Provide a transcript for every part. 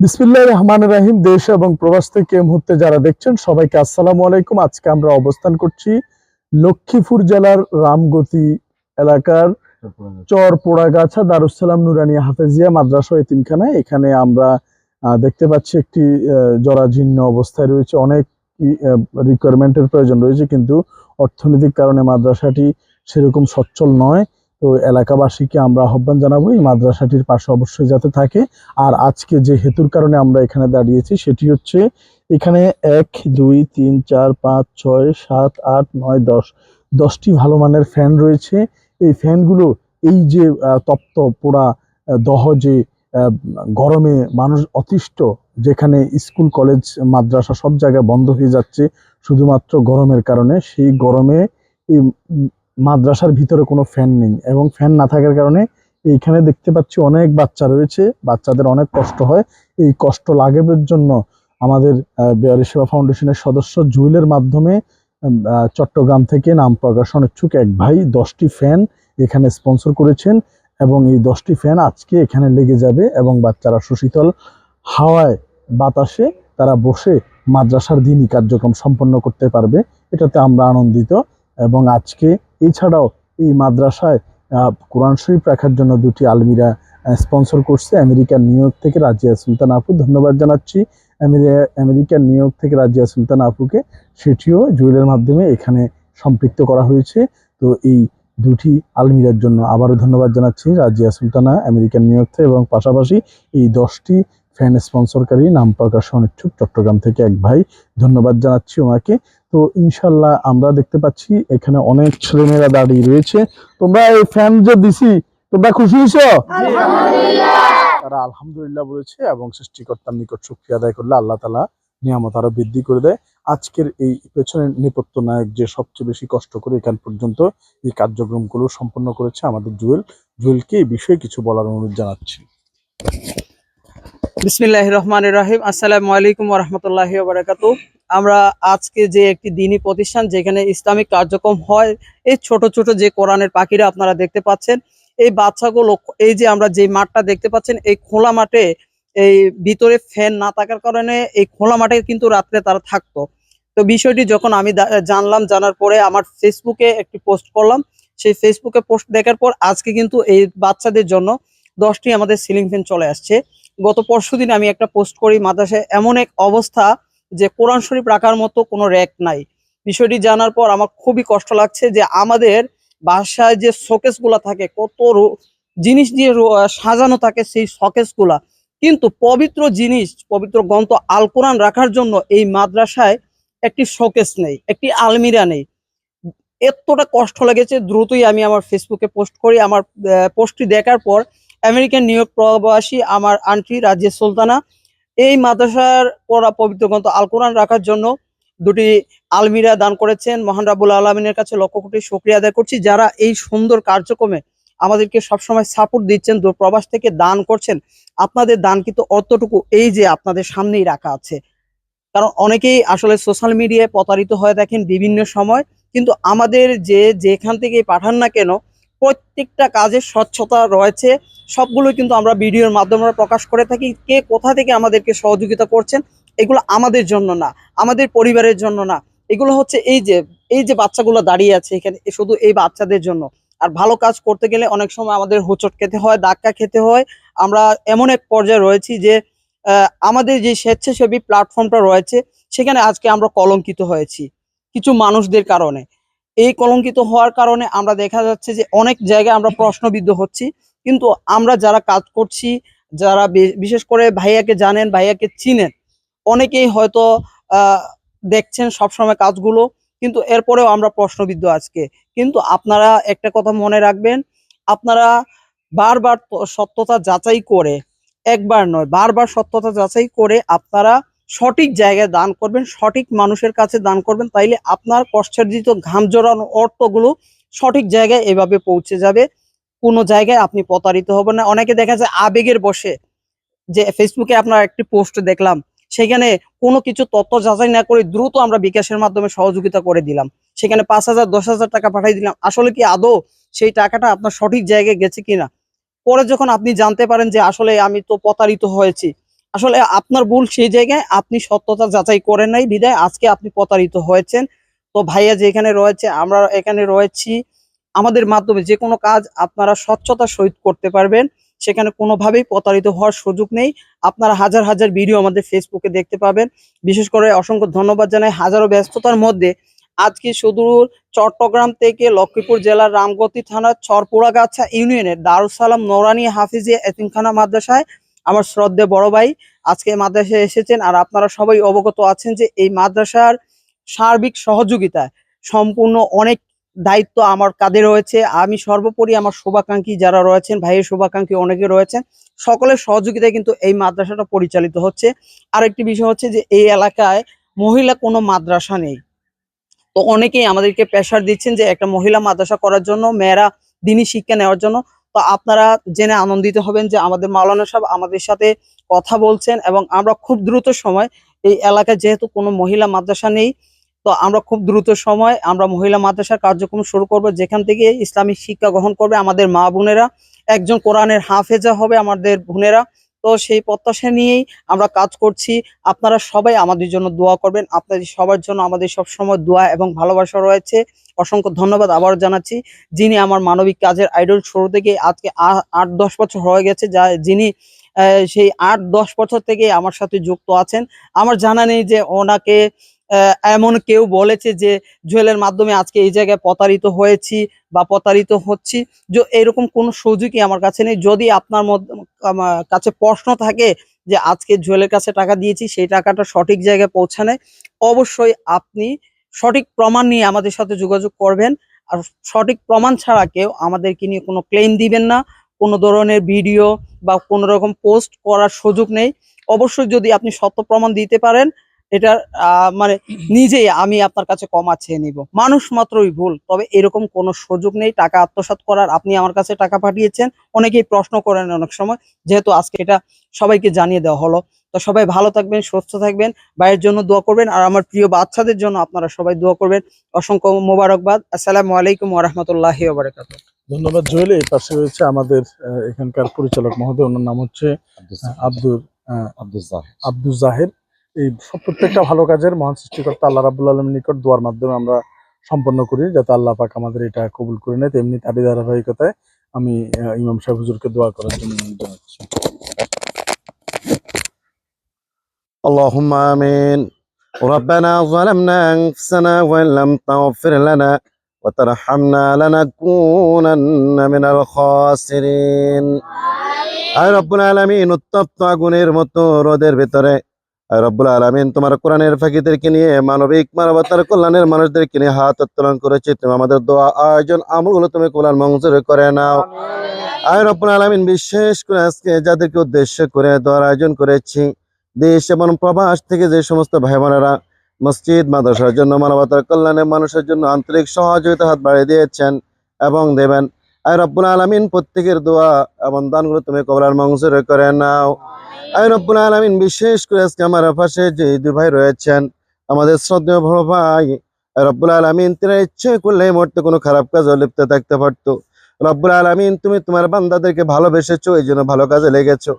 বিসমিল্লাহ রহমান রাহিম, দেশ এবং প্রবাস থেকে মুহূর্তে যারা দেখছেন সবাইকে আসসালামু আলাইকুম। আজকে আমরা অবস্থান করছি লক্ষ্মীপুর জেলার রামগতি এলাকার চর পোড়াগাছা দারুসালাম নুরানিয়া হাফেজিয়া মাদ্রাসা ও এখানে আমরা দেখতে পাচ্ছি একটি জরাজীর্ণ অবস্থায় রয়েছে। অনেক রিকোয়ারমেন্টের প্রয়োজন রয়েছে, কিন্তু অর্থনৈতিক কারণে মাদ্রাসাটি সেরকম সচ্ছল নয়। তো এলাকাবাসীকে আমরা আহ্বান জানাব, এই মাদ্রাসাটির পাশে অবশ্যই যাতে থাকে। আর আজকে যে হেতুর কারণে আমরা এখানে দাঁড়িয়েছি, সেটি হচ্ছে এখানে এক, দুই, তিন, চার, পাঁচ, ছয়, সাত, আট, নয়, দশ, দশটি ভালো মানের ফ্যান রয়েছে। এই ফ্যানগুলো এই যে তপ্ত, পোড়া দহ যে গরমে মানুষ অতিষ্ঠ, যেখানে স্কুল, কলেজ, মাদ্রাসা সব জায়গায় বন্ধ হয়ে যাচ্ছে, শুধুমাত্র গরমের কারণে, সেই গরমে এই মাদ্রাসার ভিতরে কোনো ফ্যান নেই এবং ফ্যান না থাকার কারণে এইখানে দেখতে পাচ্ছি অনেক বাচ্চা রয়েছে, বাচ্চাদের অনেক কষ্ট হয়। এই কষ্ট লাঘবের জন্য আমাদের বেয়ারি সেবা ফাউন্ডেশনের সদস্য জুয়েলের মাধ্যমে চট্টগ্রাম থেকে নাম প্রকাশন ইচ্ছুক এক ভাই, দশটি ফ্যান এখানে স্পন্সর করেছেন এবং এই দশটি ফ্যান আজকে এখানে লেগে যাবে এবং বাচ্চারা সুশীতল হাওয়ায় বাতাসে তারা বসে মাদ্রাসার দিনই কার্যক্রম সম্পন্ন করতে পারবে। এটাতে আমরা আনন্দিত এবং আজকে এছাড়াও এই মাদ্রাসায় কোরআন শরীফ রাখার জন্য দুটি আলমিরা স্পন্সর করছে আমেরিকার নিউ ইয়র্ক থেকে রাজিয়া সুলতান আপু। ধন্যবাদ জানাচ্ছি। আমেরি- আমেরিকার নিউ ইয়র্ক থেকে রাজিয়া সুলতান আপুকে। সেটিও জুয়েলের মাধ্যমে এখানে সম্পৃক্ত করা হয়েছে। তো এই দুটি আলমিরার জন্য আবারও ধন্যবাদ জানাচ্ছি Razia Sultana American New York থেকে এবং পাশাপাশি এই দশটি ফ্যান স্পন্সরকারী নাম প্রকাশন ইচ্ছুক চট্টগ্রাম থেকে এক ভাই। ধন্যবাদ জানাচ্ছি ওনাকে। তো ইনশাল্লাহ আমরা দেখতে পাচ্ছি এখানে অনেক ছেলেমেয়েরা দাঁড়িয়ে রয়েছে। তোমরা এই ফ্যান যে দিছি তোমরা খুশি হয়েছো? তারা আলহামদুলিল্লাহ বলেছে এবং সৃষ্টিকর্তার নিকট শুক্রিয়া আদায় করলে আল্লাহ তালা নিয়ামত আরও বৃদ্ধি করে দেয়। আজকের এই পেছনের নেপথ্য নায়ক যে সবচেয়ে বেশি কষ্ট করে এখান পর্যন্ত এই কার্যক্রমগুলো সম্পন্ন করেছে আমাদের জুয়েল। জুয়েলকে এই বিষয়ে কিছু বলার অনুরোধ জানাচ্ছি। বিসমিল্লাহ রহমান রাহিম আসসালামু আলাইকুম রহমতুল্লাহ বারাকাত আমরা আজকে যে একটি দিনী প্রতিষ্ঠান যেখানে ইসলামিক কার্যক্রম হয়, এই ছোট ছোট যে কোরআনের পাখিরা আপনারা দেখতে পাচ্ছেন, এই বাচ্চাগুলো, এই যে আমরা যে মাঠটা দেখতে পাচ্ছেন, এই খোলা মাঠে, এই ভিতরে ফ্যান না থাকার কারণে এই খোলা মাঠে কিন্তু রাত্রে তারা থাকতো। তো বিষয়টি যখন আমি জানলাম, জানার পরে আমার ফেসবুকে একটি পোস্ট করলাম। সেই ফেসবুকে পোস্ট দেখার পর আজকে কিন্তু এই বাচ্চাদের জন্য দশটি আমাদের সিলিং ফ্যান চলে আসছে। গত পরশুদিন আমি একটা পোস্ট করি, মাদ্রাসায় এমন এক অবস্থা যে কোরআন শরীফ রাখার মতো কোনো র্যাক নাই। বিষয়টি জানার পর আমার খুবই কষ্ট লাগছে যে আমাদের বাসায় যে শোকেসগুলা থাকে, কত জিনিস দিয়ে সাজানো থাকে সেই শোকেসগুলা কিন্তু পবিত্র জিনিস, পবিত্র গ্রন্থ আল কোরআন রাখার জন্য এই মাদ্রাসায় একটি শোকেস নেই, একটি আলমিরা নেই। এতটা কষ্ট লেগেছে, দ্রুতই আমি আমার ফেসবুকে পোস্ট করি। আমার পোস্টটি দেখার পর আমেরিকান নিউ প্রবাসী আমার আন্টি রাজিয়া সুলতানা। এই মাদ্রাসার পড়া পবিত্র গ্রন্থ আল কোরআন রাখার জন্য দুটি আলমিরা দান করেছেন। মহান রাবুল আলমিনের কাছে লক্ষ কোটি শুক্রিয়া আদায় করছি। যারা এই সুন্দর কার্যক্রমে আমাদেরকে সবসময় সাপোর্ট দিচ্ছেন প্রবাস থেকে দান করছেন, আপনাদের দান কিন্তু অর্থটুকু এই যে আপনাদের সামনেই রাখা আছে। কারণ অনেকেই আসলে সোশ্যাল মিডিয়ায় প্রতারিত হয়ে দেখেন বিভিন্ন সময়। কিন্তু আমাদের যে যেখান থেকে পাঠান না কেন প্রত্যেকটা কাজের স্বচ্ছতা রয়েছে। সবগুলো কিন্তু আমরা ভিডিওর মাধ্যমে প্রকাশ করে থাকি। কে কোথা থেকে আমাদেরকে সহযোগিতা করছেন, এগুলো আমাদের জন্য না, আমাদের পরিবারের জন্য না। এগুলো হচ্ছে এই যে এই যে বাচ্চাগুলো দাঁড়িয়ে আছে এখানে শুধু এই বাচ্চাদের জন্য। আর ভালো কাজ করতে গেলে অনেক সময় আমাদের হোঁচট খেতে হয়, ধাক্কা খেতে হয়। আমরা এমন এক পর্যায়ে রয়েছি যে আমাদের যে স্বেচ্ছাসেবী প্ল্যাটফর্মটা রয়েছে, সেখানে আজকে আমরা কলঙ্কিত হয়েছি। কিছু মানুষদের কারণে। এই কলঙ্কিত হওয়ার কারণে আমরা দেখা যাচ্ছে যে অনেক জায়গায় আমরা প্রশ্নবিদ্ধ হচ্ছি। কিন্তু আমরা যারা কাজ করছি, যারা বিশেষ করে ভাইয়াকে জানেন, ভাইয়াকে চিনেন, অনেকেই হয়তো দেখছেন সবসময় কাজগুলো, কিন্তু এরপরেও আমরা প্রশ্নবিদ্ধ আজকে। কিন্তু আপনারা একটা কথা মনে রাখবেন, আপনারা বারবার সত্যতা যাচাই করে, একবার নয়, বারবার সত্যতা যাচাই করে আপনারা সঠিক জায়গায় দান করবেন, সঠিক মানুষের কাছে দান করবেন, তাইলে আপনার কষ্টার্জিত ঘাম জড়ানো অর্থগুলো সঠিক জায়গায় এভাবে পৌঁছে যাবে। কোনো জায়গায় আপনি প্রতারিত হবেন না। অনেকে দেখা যায় আবেগের বসে যে ফেসবুকে আপনার একটি পোস্ট দেখলাম, সেখানে কোনো কিছু তথ্য যাচাই না করে দ্রুত আমরা বিকাশের মাধ্যমে সহযোগিতা করে দিলাম। সেখানে পাঁচ হাজার, দশ হাজার টাকা পাঠিয়ে দিলাম। আসলে কি আদৌ সেই টাকাটা আপনার সঠিক জায়গায় গেছে কিনা? পরে যখন আপনি জানতে পারেন যে আসলে আমি তো প্রতারিত হয়েছি আসলে আপনার ভুল সেই জায়গায়, আপনি সত্যতা যাচাই করেন নাই বিদায় আজকে আপনি প্রতারিত হয়েছেন। তো ভাইয়া যেখানে রয়েছে, আমরা এখানে রয়েছি। আমাদের মাধ্যমে যে কোনো কাজ আপনারা স্বচ্ছতা সহিত করতে পারবেন। সেখানে কোনোভাবেই প্রতারিত হওয়ার সুযোগ নেই। আপনারা হাজার হাজার ভিডিও আমাদের ফেসবুকে দেখতে পাবেন। বিশেষ করে অসংখ্য ধন্যবাদ জানাই। হাজারো ব্যস্ততার মধ্যে আজকে সুদূর চট্টগ্রাম থেকে লক্ষ্মীপুর জেলার রামগতি থানার চরপুরাগাছা ইউনিয়নের দারুসালাম নোরানি হাফিজিয়া এতিমখানা মাদ্রাসায় আমার শ্রদ্ধে বড় ভাই আজকে মাদ্রাসায় এসেছেন আর আপনারা সবাই অবগত আছেন যে এই মাদ্রাসার সার্বিক সহযোগিতায় সম্পূর্ণ অনেক দায়িত্ব আমার কাঁধে রয়েছে। আমি সর্বোপরি আমার শুভাকাঙ্ক্ষী যারা রয়েছেন, ভাইয়ের শুভাকাঙ্ক্ষী অনেকে রয়েছেন, সকলের সহযোগিতায় কিন্তু এই মাদ্রাসাটা পরিচালিত হচ্ছে। আরেকটি বিষয় হচ্ছে যে এই এলাকায় মহিলা কোনো মাদ্রাসা নেই। তো অনেকেই আমাদেরকে প্রেশার দিচ্ছেন যে একটা মহিলা মাদ্রাসা করার জন্য, মেয়েরা দিনই শিক্ষা নেওয়ার জন্য। তো আপনারা জেনে আনন্দিত হবেন যে আমাদের মাওলানা সাহেব আমাদের সাথে কথা বলছেন এবং আমরা খুব দ্রুত সময় এই এলাকায় যেহেতু কোনো মহিলা মাদ্রাসা নেই, তো আমরা খুব দ্রুত সময় আমরা মহিলা মাদ্রাসার কার্যক্রম শুরু করব। যেখান থেকে ইসলামিক শিক্ষা গ্রহণ করবে আমাদের মা বোনেরা, একজন কোরআনের হাফেজা হবে আমাদের বোনেরা তো সেই প্রত্যাশা নিয়েই আমরা কাজ করছি। আপনারা সবাই আমাদের জন্য দোয়া করবেন। আপনাদের সবার জন্য আমাদের সব সময় দোয়া এবং ভালোবাসা রয়েছে। অসংখ্য ধন্যবাদ আবার জানাচ্ছি। যিনি আমার মানবিক কাজের আইডল শুরু থেকে আজকে আট, দশ বছর হয়ে গেছে। যা, যিনি সেই আট, দশ বছর থেকে আমার সাথে যুক্ত আছেন। আমার জানা নেই যে ওনাকে এমন কেউ বলেছে যে জুয়েলের মাধ্যমে আজকে এই জায়গায় প্রতারিত হয়েছি বা প্রতারিত হচ্ছি। যে, এরকম কোনো সুযোগই আমার কাছে নেই। যদি আপনার কাছে প্রশ্ন থাকে যে আজকে জুয়েলের কাছে টাকা দিয়েছি, সেই টাকাটা সঠিক জায়গায় পৌঁছানে, অবশ্যই আপনি সঠিক প্রমাণ নিয়ে আমাদের সাথে যোগাযোগ করবেন। আর সঠিক প্রমাণ ছাড়া কেউ আমাদেরকে নিয়ে কোনো ক্লেম দিবেন না। কোনো ধরনের ভিডিও বা কোনো রকম পোস্ট করার সুযোগ নেই। অবশ্যই যদি আপনি সত্য প্রমাণ দিতে পারেন এটা মানে নিজেই আমি আপনার কাছে কমা চেয়ে নিব। মানুষ মাত্রই ভুল তবে এরকম কোনো সুযোগ নেই টাকা আত্মসাৎ করার। আপনি আমার কাছে টাকা পাঠিয়েছেন অনেকেই প্রশ্ন করেন অনেক সময় যেহেতু আজকে এটা সবাইকে জানিয়ে দেওয়া হলো। তো সবাই ভালো থাকবেন সুস্থ থাকবেন ভাইয়ের জন্য দোয়া করবেন আর আমার প্রিয় বাচ্চাদের জন্য আপনারা সবাই দোয়া করবেন। অসংখ্য মোবারকবাদ আসসালামু আলাইকুম ওরহমতুল্লাহি ওবরাকাত ধন্যবাদ জুয়েল। এই পাশে রয়েছে আমাদের আহ, এখানকার পরিচালক মহোদয় ওনার নাম হচ্ছে আব্দুল আব্দুল জাহিদ আব্দুল জাহের এই সব প্রত্যেকটা ভালো কাজের মহান সৃষ্টিকর্তা আল্লাহ রাবুল আলমের নিকট দোয়ার মাধ্যমে আমরা সম্পন্ন করি যাতে আল্লাহ পাক আমাদের এটা কবুল করে নেয় তেমনি তারই ধারাবাহিকতায় আমি আহ, ইমাম সাহেব হুজুরকে দোয়া করার জন্য অনুরোধ জানাচ্ছি اللهم آمين ربنا ظلمنا أنفسنا وإن لم تغفر لنا وترحمنا لنكونن من الخاسرين আয় রব্বুল আলামিন উত্তপ্ত আগুনের মতো রোদের ভিতরে আয় রব্বুল আলামিন তোমার কোরআনের ফাঁকিদেরকে নিয়ে মানবিক মানবতার কল্যাণের মানুষদেরকে নিয়ে হাত উত্তোলন করেছে। তুমি আমাদের দোয়া আয়োজন আমলগুলো তুমি কোরআন মঞ্জুর করে নাও। আয় রব্বুল আলামিন বিশেষ করে আজকে যাদেরকে উদ্দেশ্য করে দোয়ার আয়োজন করেছি দেশ এবং প্রবাস থেকে যে সমস্ত ভাই বোনেরা মসজিদ মাদ্রাসার জন্য মানবতার কল্যাণে মানুষের জন্য আন্তরিক সহযোগিতা হাত বাড়িয়ে দিয়েছেন এবং দেবেন। আয় রব্বুল আলামিন, প্রত্যেকের দোয়া এবং দানগুলো তুমি কবলার মঞ্জুর করে নাও। আয় রব্বুল আলামিন, বিশেষ করে আজকে আমার পাশে যে দুই ভাই রয়েছেন, আমাদের শ্রদ্ধেয় বড় ভাই রব্বুল আলামিন তিনি ইচ্ছে করলে এই মুহূর্তে কোনো খারাপ কাজে লিপ্ত থাকতে পারতো। রব্বুল আলামিন, তুমি তোমার বান্দাদেরকে ভালোবেসেছো, এই জন্য ভালো কাজে লেগেছো।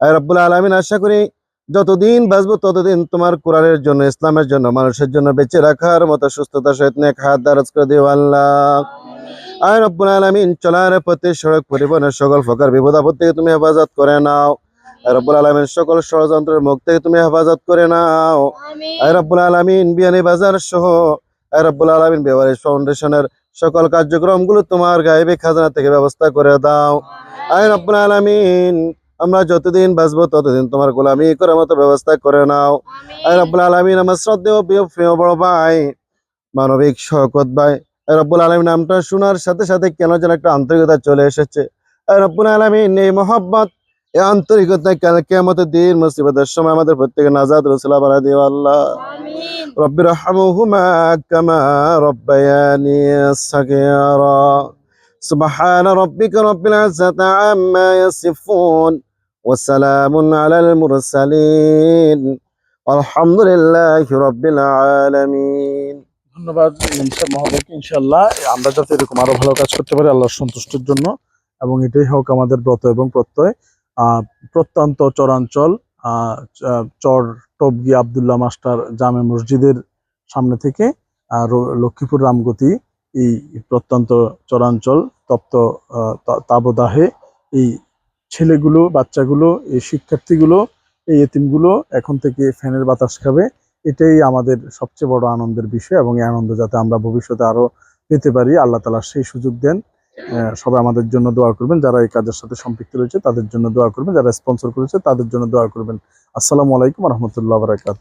আয় রব্বুল আলামিন, আশা করি যতদিন বাঁচবো, ততদিন তোমার কোরআনের জন্য, ইসলামের জন্য, মানুষের জন্য বেঁচে রাখার মতো সুস্থতা সহিত নেক হাত দারাজ করে দিও আল্লাহ। আয় রব্বুল আলামিন চলার পথে সড়ক পরিবহনের সকল প্রকার বিপদ আপদ থেকে তুমি হেফাজত করে নাও। আয় রব্বুল আলামিন সকল ষড়যন্ত্রের মুখ থেকে তুমি হেফাজত করে নাও। আয় রব্বুল আলামিন বিয়ানি বাজার সহ আয় রব্বুল আলামিন বেওয়ারিশ ফাউন্ডেশনের সকল কার্যক্রমগুলো তোমার গায়েবে খাজনা থেকে ব্যবস্থা করে দাও। আয় রব্বুল আলামিন আমরা যতদিন বাঁচবো ততদিন তোমার গোলামি করার মতো ব্যবস্থা করে নাও। আয় রব্বুল আলামিন আমার শ্রদ্ধেয় প্রিয় প্রিয় বড় ভাই মানবিক শকত ভাই রব্বুল আলামিন নামটা শোনার সাথে সাথে কেন যেন একটা আন্তরিকতা চলে এসেছে আয় রব্বুল আলামিন এই মোহাব্বত এই আন্তরিকতা কাল কেমতের দিন মুসিবতের সময় আমাদের প্রত্যেকে নাজাদ রসুল্লাহ বানা দিও আল্লাহ رب ارحمهما كما ربياني صغيرا سبحان ربك رب العزة عما يصفون وسلام على المرسلين والحمد لله رب العالمين ধন্যবাদ ইমাম সাহেব মহোদয়কে। ইনশাল্লাহ আমরা যাতে এরকম আরও ভালো কাজ করতে পারি আল্লাহর সন্তুষ্টির জন্য এবং এটাই হোক আমাদের ব্রত এবং প্রত্যয়। প্রত্যন্ত চরাঞ্চল চর টবগি আবদুল্লাহ মাস্টার জামে মসজিদের সামনে থেকে আহ, র- লক্ষ্মীপুর রামগতি এই প্রত্যন্ত চরাঞ্চল তপ্ত তাবদাহে এই ছেলেগুলো বাচ্চাগুলো এই শিক্ষার্থীগুলো এই এতিমগুলো এখন থেকে ফ্যানের বাতাস খাবে। এটাই আমাদের সবচেয়ে বড় আনন্দের বিষয় এবং এই আনন্দ যাতে আমরা ভবিষ্যতে আরও পেতে পারি, আল্লাহ তালা সেই সুযোগ দেন। সবাই আমাদের জন্য দোয়া করবেন। যারা এই কাজের সাথে সম্পৃক্ত রয়েছে, তাদের জন্য দোয়া করবেন। যারা স্পন্সর করেছে, তাদের জন্য দোয়া করবেন। আসসালামু আলাইকুম রহমতুল্লাহ বারাকাত